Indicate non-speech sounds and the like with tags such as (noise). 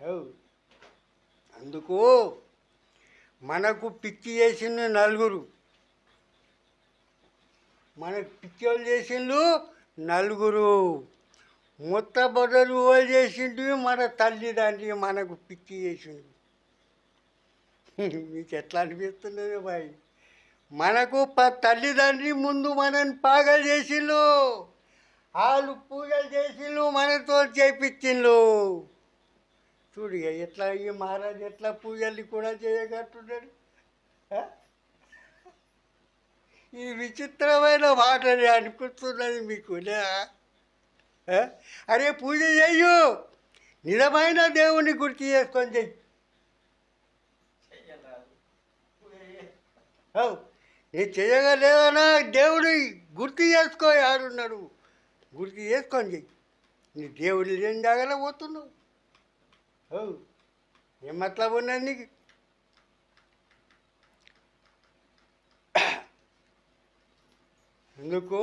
అందుకు మనకు పిచ్చి చేసిండు నలుగురు. మనకు పిచ్చి వాళ్ళు చేసిండు నలుగురు. మొత్తబొదలు వాళ్ళు చేసిండు మన తల్లిదండ్రి మనకు పిచ్చి చేసిండు. (laughs) మీకు ఎట్లా అనిపిస్తున్నది బాయ్? మనకు ప తల్లిదండ్రి ముందు మనని పాగలు చేసిండు. వాళ్ళు పూజలు చేసిండు మనతో చేపించిండు. చూడు ఎట్లా ఈ మహారాజు ఎట్లా పూజలు కూడా చేయగట్టున్నాడు? ఈ విచిత్రమైన మాటని అనిపిస్తున్నది మీకు లే? అరే పూజ చెయ్యు. నిజమైన దేవుని గుర్తు చేసుకొని చెయ్యి. అవు నేను చేయగలేదనా దేవుడు గుర్తు చేసుకో ఆడున్నాడు గుర్తు చేసుకొని చెయ్యి. నీ దేవుడు లేని జాగాలో పోతున్నావు అవు ఏం మతలబు ఉన్నది నీకు? ఎందుకు?